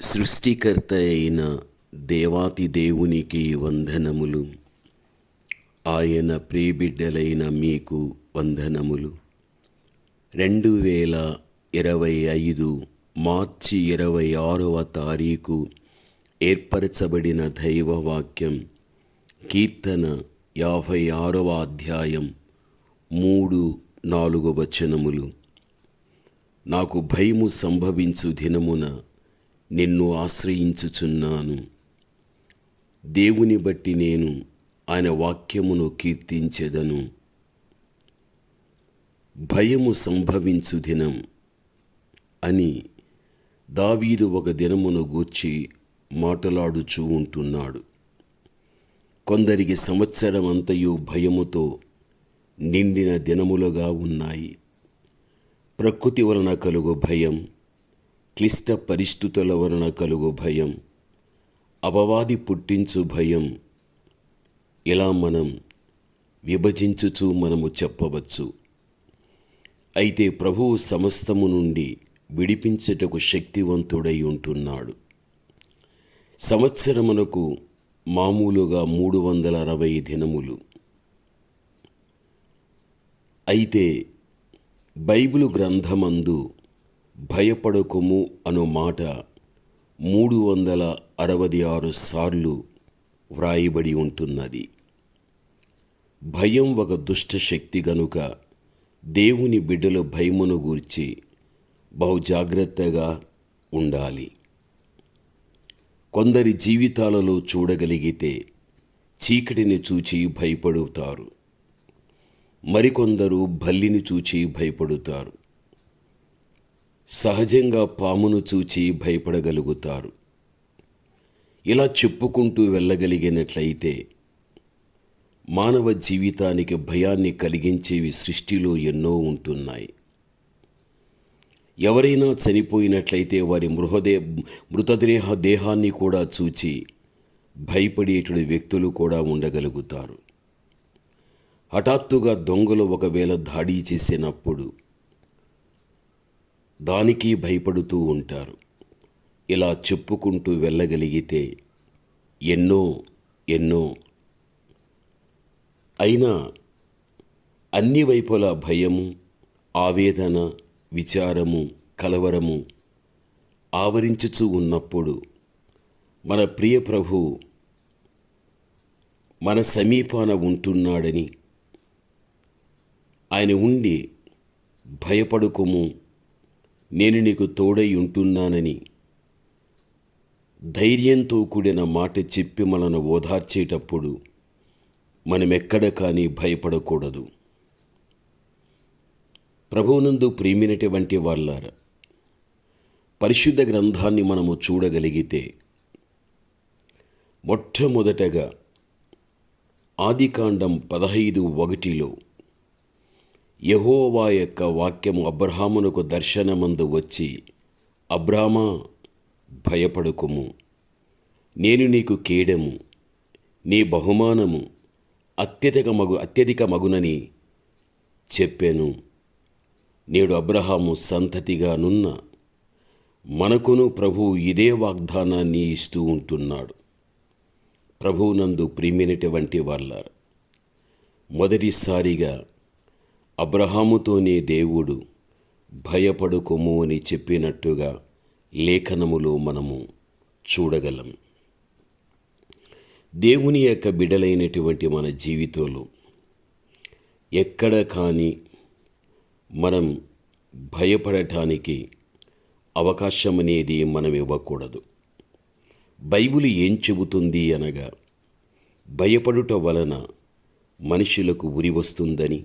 సృష్టికర్త అయిన దేవాతి దేవునికి వందనములు. ఆయన ప్రియబిడ్డలైన మీకు వందనములు. రెండు వేల ఇరవై ఐదు మార్చి ఇరవై ఆరవ తారీఖు ఏర్పరచబడిన దైవవాక్యం కీర్తన యాభై ఆరవ అధ్యాయం మూడు నాలుగు వచనములు. నాకు భయము సంభవించు దినమున నిన్ను ఆశ్రయించుచున్నాను. దేవుని బట్టి నేను ఆయన వాక్యమును కీర్తించెదను. భయము సంభవించు దినం అని దావీదు ఒక దినమును గూర్చి మాటలాడుచూ ఉంటున్నాడు. కొందరికి సంవత్సరం అంతయు భయముతో నిండిన దినములుగా ఉన్నాయి. ప్రకృతి వలన కలుగు భయం క్లిష్ట పరిస్థితుల వలన కలుగు భయం. అపవాది పుట్టించు భయం. ఇలా మనం విభజించుచు మనము చెప్పవచ్చు. అయితే ప్రభువు సమస్తము నుండి విడిపించుటకు శక్తివంతుడై ఉంటున్నాడు. సంవత్సరమునకు మామూలుగా మూడు వందల అరవై దినములు. అయితే బైబిలు గ్రంథమందు భయపడకుము అను మాట మూడు వందల అరవై ఆరు సార్లు వ్రాయబడి ఉంటున్నది. భయం ఒక దుష్ట శక్తి గనుక దేవుని బిడ్డల భయమును గూర్చి బహుజాగ్రత్తగా ఉండాలి. కొందరి జీవితాలలో చూడగలిగితే చీకటిని చూచి భయపడుతారు. మరికొందరు బల్లిని చూచి భయపడుతారు. సహజంగా పామును చూచి భయపడగలుగుతారు. ఇలా చెప్పుకుంటూ వెళ్ళగలిగినట్లయితే మానవ జీవితానికి భయాన్ని కలిగించేవి సృష్టిలో ఎన్నో ఉంటున్నాయి. ఎవరైనా చనిపోయినట్లయితే వారి మృహదే మృతదేహ దేహాన్ని కూడా చూచి భయపడేటువంటి వ్యక్తులు కూడా ఉండగలుగుతారు. హఠాత్తుగా దొంగలు ఒకవేళ దాడి చేసినప్పుడు దానికి భయపడుతూ ఉంటారు. ఇలా చెప్పుకుంటూ వెళ్ళగలిగితే ఎన్నో ఎన్నో. అయినా అన్ని వైపుల భయము ఆవేదన విచారము కలవరము ఆవరించుచు ఉన్నప్పుడు మన ప్రియ ప్రభు మన సమీపాన ఉంటున్నాడని ఆయన ఉండి భయపడుకుము నేను నీకు తోడై ఉంటున్నానని. ధైర్యంతో కూడిన మాట చెప్పి మనను ఓదార్చేటప్పుడు మనమెక్కడ కానీ భయపడకూడదు. ప్రభువునందు ప్రేమినటువంటి వాళ్ళార పరిశుద్ధ గ్రంథాన్ని మనము చూడగలిగితే మొట్టమొదటగా ఆదికాండం పదహైదు ఒకటిలో యహోవా యొక్క వాక్యము అబ్రహామునకు దర్శనమందు వచ్చి అబ్రామా భయపడుకుము. నేను నీకు కేడము. నీ బహుమానము అత్యధిక మగు అత్యధిక మగునని చెప్పాను. నేడు అబ్రహాము సంతతిగానున్న మనకును ప్రభువు ఇదే వాగ్దానాన్ని ఇస్తూ ఉంటున్నాడు. ప్రభువునందు ప్రియమైనటువంటి వాళ్ళ మొదటిసారిగా అబ్రహాముతోనే దేవుడు భయపడుకొము అని చెప్పినట్టుగా లేఖనములో మనము చూడగలం. దేవుని యొక్క బిడలైనటువంటి మన జీవితంలో ఎక్కడ కానీ మనం భయపడటానికి అవకాశం అనేది మనం ఇవ్వకూడదు. బైబిల్ ఏం చెబుతుంది అనగా భయపడుట వలన మనుషులకు ఉరి వస్తుందని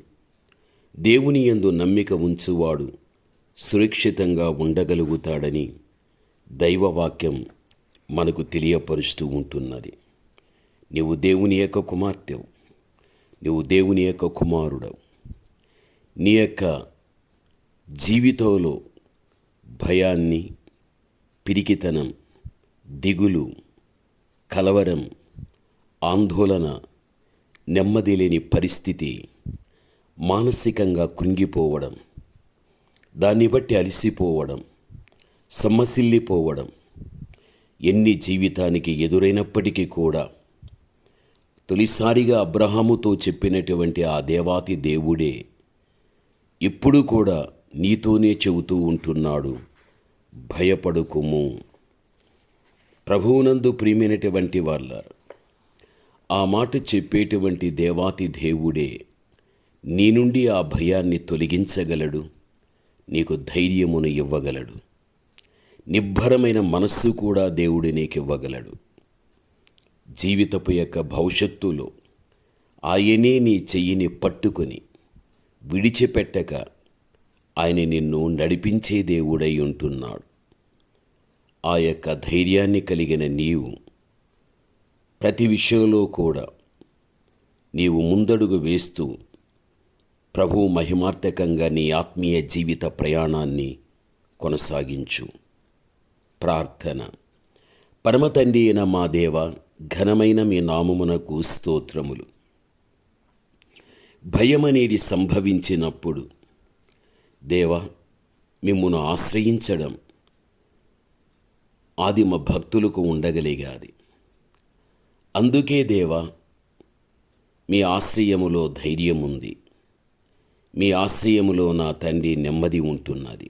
దేవుని యందు నమ్మిక ఉంచువాడు సురక్షితంగా ఉండగలుగుతాడని దైవవాక్యం మనకు తెలియపరుస్తూ ఉంటున్నది. నీవు దేవుని యొక్క కుమార్తెవు. నీవు దేవుని యొక్క కుమారుడవు. నీ యొక్క జీవితంలో భయాన్ని పిరికితనం దిగులు కలవరం ఆందోళన నెమ్మది లేని పరిస్థితి మానసికంగా కృంగిపోవడం దాన్ని బట్టి అలసిపోవడం సమ్మసిల్లిపోవడం ఎన్ని జీవితానికి ఎదురైనప్పటికీ కూడా తొలిసారిగా అబ్రహాముతో చెప్పినటువంటి ఆ దేవాతి దేవుడే ఇప్పుడు కూడా నీతోనే చెబుతూ ఉంటున్నాడు. భయపడుకుము. ప్రభువునందు ప్రియమైనటువంటి వాళ్ళ ఆ మాట చెప్పేటువంటి దేవాతి దేవుడే నీ నుండి ఆ భయాన్ని తొలగించగలడు నీకు ధైర్యమును ఇవ్వగలడు. నిబ్బరమైన మనస్సు కూడా దేవుడు నీకు ఇవ్వగలడు జీవితపు యొక్క భవిష్యత్తులో ఆయనే నీ చెయ్యిని పట్టుకొని విడిచిపెట్టక ఆయన నిన్ను నడిపించే దేవుడై ఉంటున్నాడు. ఆ యొక్క ధైర్యాన్ని కలిగిన నీవు ప్రతి విషయంలో కూడా నీవు ముందడుగు వేస్తూ ప్రభు మహిమార్థకంగా నీ ఆత్మీయ జీవిత ప్రయాణాన్ని కొనసాగించు. ప్రార్థన. పరమతండి అయిన మా దేవ ఘనమైన మీ నామమునకు స్తోత్రములు. భయమనేది సంభవించినప్పుడు దేవ మిమ్మును ఆశ్రయించడం ఆదిమ భక్తులకు ఉండగలిగాది. అందుకే దేవ మీ ఆశ్రయములో ధైర్యం ఉంది మీ ఆశ్రయములో నా తండ్రి నెమ్మది ఉంటున్నది.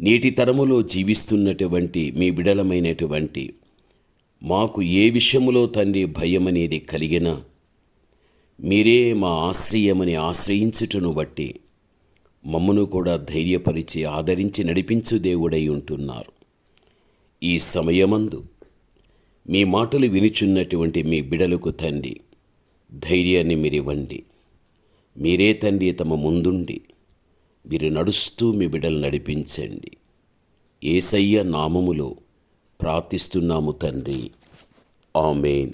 నేటి తరములో జీవిస్తున్నటువంటి మీ బిడలమైనటువంటి మాకు ఏ విషయములో తండ్రి భయమనేది కలిగినా మీరే మా ఆశ్రయమని ఆశ్రయించుటను బట్టి మమ్మను కూడా ధైర్యపరిచి ఆదరించి నడిపించు దేవుడై ఉంటున్నారు. ఈ సమయమందు మీ మాటలు వినుచున్నటువంటి మీ బిడలకు తండ్రి ధైర్యాన్ని మీరివ్వండి. మీరే తండ్రి తమ ముందుండి. మీరు నడుస్తూ మీ బిడ్డలు నడిపించండి. ఏసయ్య నామములో ప్రార్థిస్తున్నాము తండ్రి. ఆమెన్.